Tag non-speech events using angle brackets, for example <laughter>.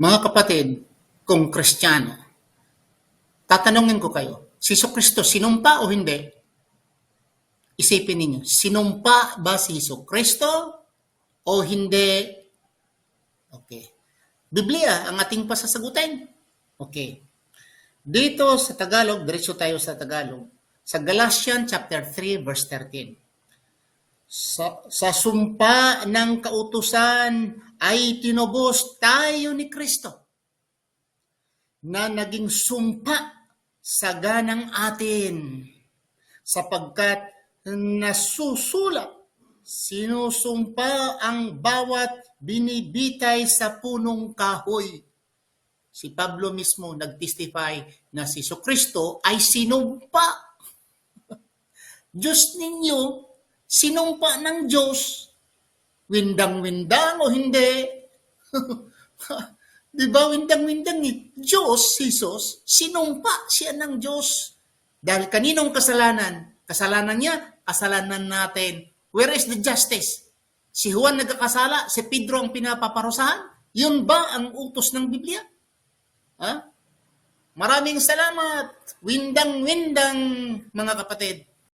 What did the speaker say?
Mga kapatid, kung kristyano, tatanungin ko kayo, si Kristo sinumpa o hindi? Isipin ninyo, sinumpa ba si Kristo o hindi? Okay. Biblia ang ating pasasagutin. Okay. Dito sa Tagalog, diretso tayo sa Tagalog. Sa Galatians chapter 3 verse 13. Sa, sa sumpa ng kautusan ay tinubos tayo ni Kristo na naging sumpa sa ganang atin sapagkat nasusulat sinusumpa ang bawat binibitay sa punong kahoy. Si Pablo mismo nagtestify na si Kristo ay sinumpa. <laughs> Diyos ninyo, sinumpa ng Diyos. Windang-windang o hindi. <laughs> Di ba windang-windang eh? Diyos, Jesus, sinumpa siya ng Diyos. Dahil kaninong kasalanan? Kasalanan niya, kasalanan natin. Where is the justice? Si Juan nagkakasala, si Pedro ang pinapaparusahan? Yun ba ang utos ng Biblia? Ha? Maraming salamat. Windang-windang, mga kapatid.